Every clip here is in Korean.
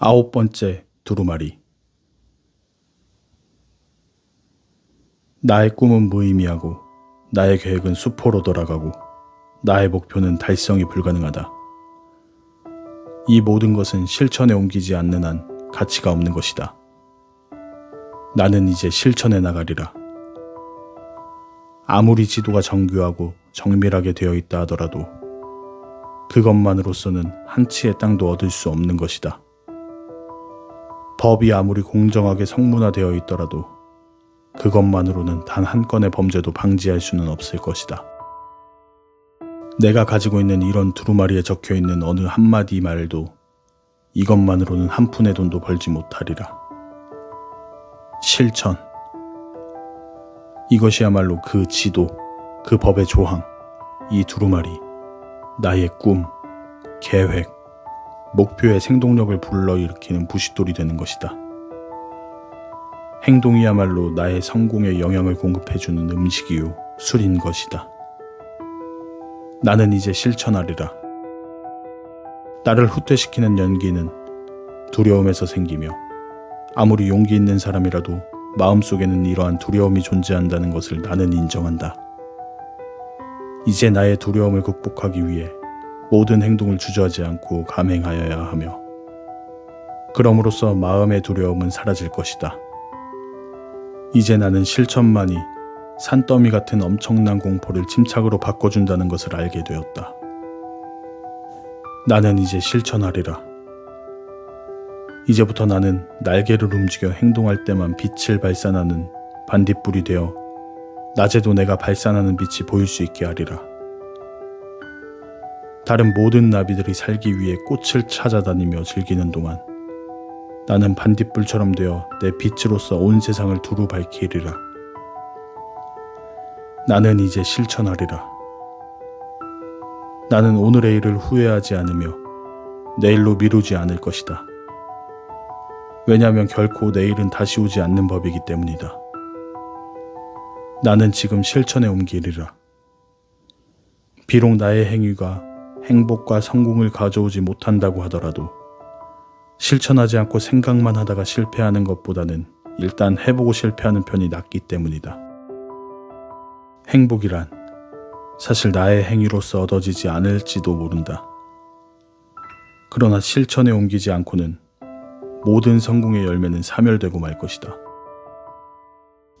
아홉 번째 두루마리 나의 꿈은 무의미하고 나의 계획은 수포로 돌아가고 나의 목표는 달성이 불가능하다. 이 모든 것은 실천에 옮기지 않는 한 가치가 없는 것이다. 나는 이제 실천해 나가리라. 아무리 지도가 정교하고 정밀하게 되어 있다 하더라도 그것만으로서는 한 치의 땅도 얻을 수 없는 것이다. 법이 아무리 공정하게 성문화되어 있더라도 그것만으로는 단 한 건의 범죄도 방지할 수는 없을 것이다. 내가 가지고 있는 이런 두루마리에 적혀 있는 어느 한마디 말도 이것만으로는 한 푼의 돈도 벌지 못하리라. 실천. 이것이야말로 그 지도, 그 법의 조항, 이 두루마리, 나의 꿈, 계획, 목표의 생동력을 불러일으키는 부싯돌이 되는 것이다. 행동이야말로 나의 성공에 영향을 공급해주는 음식이요, 술인 것이다. 나는 이제 실천하리라. 나를 후퇴시키는 연기는 두려움에서 생기며 아무리 용기 있는 사람이라도 마음속에는 이러한 두려움이 존재한다는 것을 나는 인정한다. 이제 나의 두려움을 극복하기 위해 모든 행동을 주저하지 않고 감행하여야 하며 그럼으로써 마음의 두려움은 사라질 것이다. 이제 나는 실천만이 산더미 같은 엄청난 공포를 침착으로 바꿔준다는 것을 알게 되었다. 나는 이제 실천하리라. 이제부터 나는 날개를 움직여 행동할 때만 빛을 발산하는 반딧불이 되어 낮에도 내가 발산하는 빛이 보일 수 있게 하리라. 다른 모든 나비들이 살기 위해 꽃을 찾아다니며 즐기는 동안 나는 반딧불처럼 되어 내 빛으로서 온 세상을 두루 밝히리라. 나는 이제 실천하리라. 나는 오늘의 일을 후회하지 않으며 내일로 미루지 않을 것이다. 왜냐하면 결코 내일은 다시 오지 않는 법이기 때문이다. 나는 지금 실천에 옮기리라. 비록 나의 행위가 행복과 성공을 가져오지 못한다고 하더라도 실천하지 않고 생각만 하다가 실패하는 것보다는 일단 해보고 실패하는 편이 낫기 때문이다. 행복이란 사실 나의 행위로서 얻어지지 않을지도 모른다. 그러나 실천에 옮기지 않고는 모든 성공의 열매는 사멸되고 말 것이다.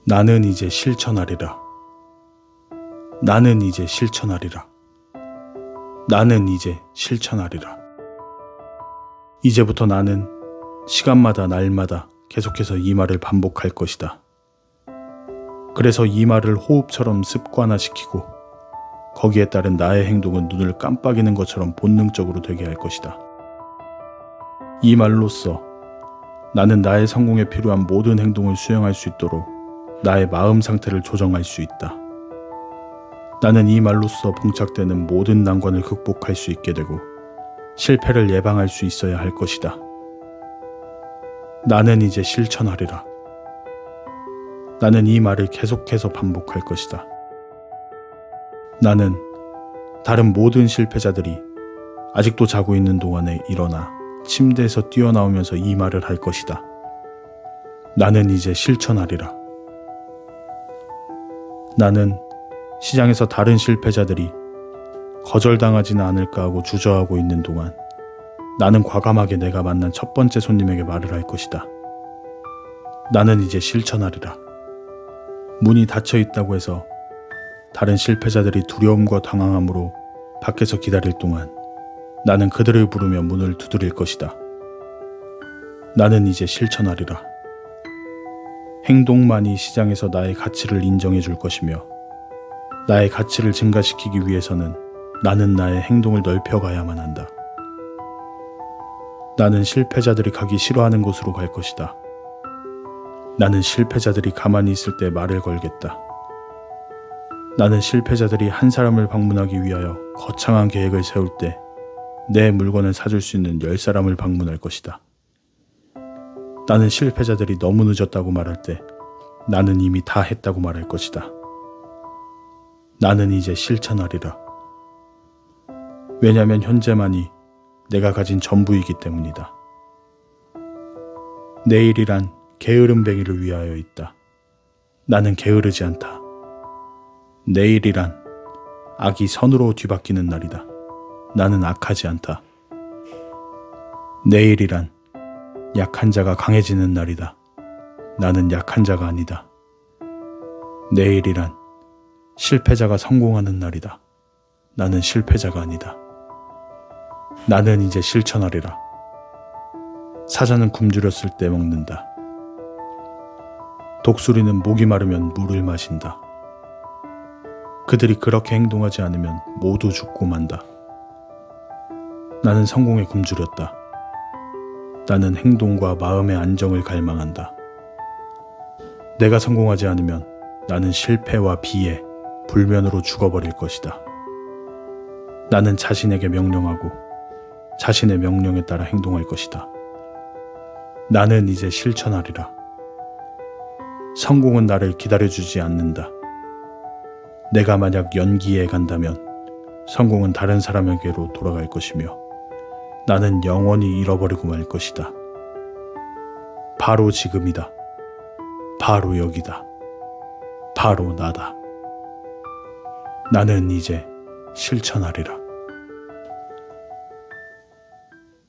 나는 이제 실천하리라. 나는 이제 실천하리라. 나는 이제 실천하리라. 이제부터 나는 시간마다 날마다 계속해서 이 말을 반복할 것이다. 그래서 이 말을 호흡처럼 습관화시키고 거기에 따른 나의 행동은 눈을 깜빡이는 것처럼 본능적으로 되게 할 것이다. 이 말로써 나는 나의 성공에 필요한 모든 행동을 수행할 수 있도록 나의 마음 상태를 조정할 수 있다. 나는 이 말로써 봉착되는 모든 난관을 극복할 수 있게 되고 실패를 예방할 수 있어야 할 것이다. 나는 이제 실천하리라. 나는 이 말을 계속해서 반복할 것이다. 나는 다른 모든 실패자들이 아직도 자고 있는 동안에 일어나 침대에서 뛰어나오면서 이 말을 할 것이다. 나는 이제 실천하리라. 나는 시장에서 다른 실패자들이 거절당하지는 않을까 하고 주저하고 있는 동안 나는 과감하게 내가 만난 첫 번째 손님에게 말을 할 것이다. 나는 이제 실천하리라. 문이 닫혀 있다고 해서 다른 실패자들이 두려움과 당황함으로 밖에서 기다릴 동안 나는 그들을 부르며 문을 두드릴 것이다. 나는 이제 실천하리라. 행동만이 시장에서 나의 가치를 인정해 줄 것이며 나의 가치를 증가시키기 위해서는 나는 나의 행동을 넓혀가야만 한다. 나는 실패자들이 가기 싫어하는 곳으로 갈 것이다. 나는 실패자들이 가만히 있을 때 말을 걸겠다. 나는 실패자들이 한 사람을 방문하기 위하여 거창한 계획을 세울 때 내 물건을 사줄 수 있는 열 사람을 방문할 것이다. 나는 실패자들이 너무 늦었다고 말할 때 나는 이미 다 했다고 말할 것이다. 나는 이제 실천하리라. 왜냐하면 현재만이 내가 가진 전부이기 때문이다. 내일이란 게으름뱅이를 위하여 있다. 나는 게으르지 않다. 내일이란 악이 선으로 뒤바뀌는 날이다. 나는 악하지 않다. 내일이란 약한 자가 강해지는 날이다. 나는 약한 자가 아니다. 내일이란 실패자가 성공하는 날이다. 나는 실패자가 아니다. 나는 이제 실천하리라. 사자는 굶주렸을 때 먹는다. 독수리는 목이 마르면 물을 마신다. 그들이 그렇게 행동하지 않으면 모두 죽고 만다. 나는 성공에 굶주렸다. 나는 행동과 마음의 안정을 갈망한다. 내가 성공하지 않으면 나는 실패와 비에 불면으로 죽어버릴 것이다. 나는 자신에게 명령하고 자신의 명령에 따라 행동할 것이다. 나는 이제 실천하리라. 성공은 나를 기다려주지 않는다. 내가 만약 연기에 간다면 성공은 다른 사람에게로 돌아갈 것이며 나는 영원히 잃어버리고 말 것이다. 바로 지금이다. 바로 여기다. 바로 나다. 나는 이제 실천하리라.